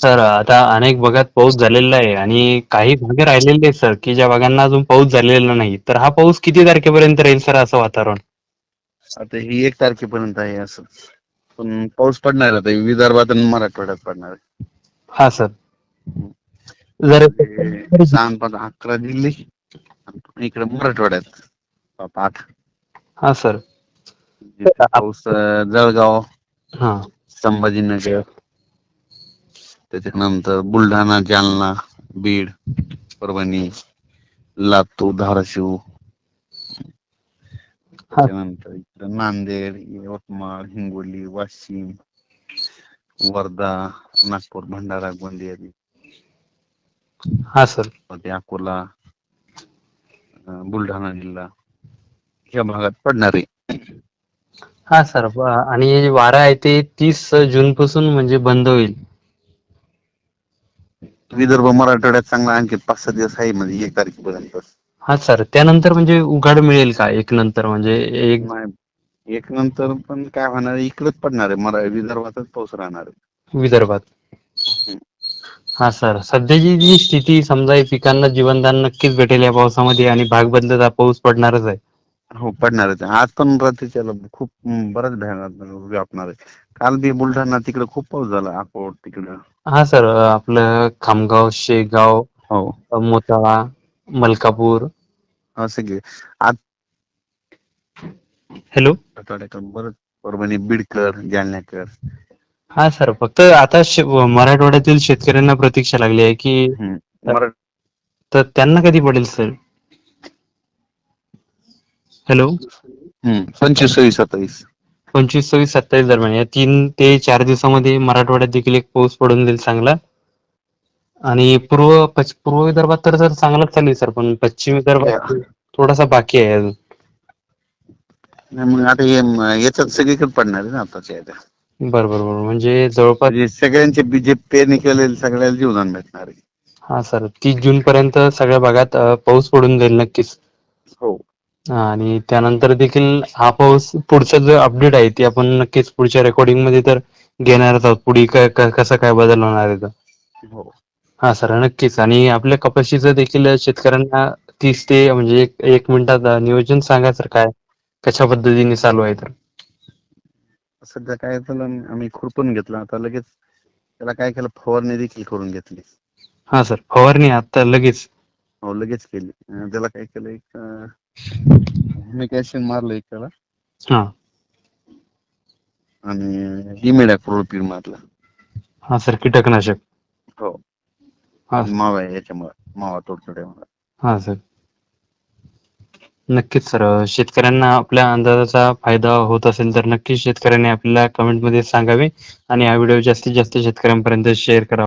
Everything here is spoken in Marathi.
सर आता अनेक भागात पाऊस झालेला आहे आणि काही भाग राहिलेले आहेत सर की ज्या भागांना अजून पाऊस झालेला नाही. तर हा पाऊस किती तारखेपर्यंत राहील सर असं वातावरण? आता ही एक तारखेपर्यंत आहे असं. पण पाऊस पडणार आहे आता. विदर्भात आणि मराठवाड्यात पडणार आहे. हा सर. जर अकरा आणि इकडे मराठवाड्यात. आठ हा सर. जिथे पाऊस अं, जळगाव हा. संभाजीनगर त्याच्यानंतर बुलढाणा जालना बीड परभणी लातूर धाराशिव. त्याच्यानंतर इकडं नांदेड यवतमाळ हिंगोली वाशिम वर्धा नागपूर भंडारा गोंदिया हा सर. मध्ये अकोला अं, बुलढाणा जिल्हा या भागात पडणार आहे. हा सर. ब- आणि वारा आहे ते तीस जून पासून म्हणजे बंद होईल. विदर्भ मराठवाड्यात चांगला आणखी पाच सहा दिवस आहे म्हणजे एक तारखेपर्यंत. हा सर त्यानंतर म्हणजे उघाड मिळेल का एक नंतर? म्हणजे एक नाही एक नंतर पण काय होणार आहे? इकडेच पडणार आहे. मरा विदर्भातच पाऊस राहणार आहे. विदर्भात? हा सर सध्याची जी स्थिती समजा पिकांना जीवनदान नक्कीच भेटेल या पावसामध्ये आणि भाग बदलता पाऊस पडणारच आहे. हो पडणार आहे. आज पण रात्रीच्या ला खूप बराच भयानक व्यापणार आहे. काल बी बुलढाणा तिकडे खूप पाऊस झाला अकोट तिकडं. हा सर आपलं खामगाव शेगाव हो. मोताळा मलकापूर. असं की आज हॅलो? आठवड्याकडे बरंच परभणी बीडकर जालन्याकर. हा सर फक्त आता शे- मराठवाड्यातील शेतकऱ्यांना प्रतीक्षा लागली आहे की हम्म. मरा- तर त्यांना कधी पडेल सर? हॅलो. पंचवीस सव्वीस सत्तावीस. पंचवीस सव्वीस सत्तावीस दरम्यान या तीन ते चार दिवसामध्ये मराठवाड्यात देखील एक पाऊस पडून जाईल चांगला. आणि पूर्व पूर्व विदर्भात तर सर चांगलाच चालेल सर पण पश्चिम विदर्भात थोडासा बाकी आहे अजून. मग आता हे याच्यात सगळीकडे पडणार आहे ना आताच्या याच्या. बरं बरं बरं. म्हणजे जवळपास म्हणजे सगळ्यांचे बी जे पेरणी केलेले सगळ्याला जीवदान भेटणार आहे. हा सर. तीस जून पर्यंत सगळ्या भागात अं, पाऊस पडून जाईल नक्कीच. हो. आणि त्यानंतर देखील हा पाऊस पुढचा जो अपडेट आहे ते आपण नक्कीच पुढच्या रेकॉर्डिंगमध्ये तर घेणारच आहोत. पुढे काय काय- कसं काय बदल होणार आहे तर. हो. हा सर नक्कीच. आणि आपल्या कपाशीचं देखील शेतकऱ्यांना तीस ते म्हणजे एक एक मिनिटात नियोजन सांगा सर काय कशा पद्धतीने चालू आहे तर? सध्या काय झालं आम्ही खुरपून घेतलं. आता लगेच त्याला काय केलं फवारणी देखील करून घेतली. हा सर फवारणी आता लगेच? हो लगेच केली. अं, त्याला काय केलं एक ॲसिड मारलं एक त्याला हा. आणि इमिडा क्लोरोपिड मारलं हा सर कीटकनाशक. हो. हा मावा याच्यामुळे मावा तोडतोड्यामुळे. हा सर. नक्कीच सर. शेतकऱ्यांना आपल्या अंदाजाचा फायदा होत असेल तर नक्कीच शेतकऱ्यांनी आपल्याला कमेंटमध्ये सांगावे आणि हा व्हिडिओ जास्तीत जास्त शेतकऱ्यांपर्यंत शेअर करावा.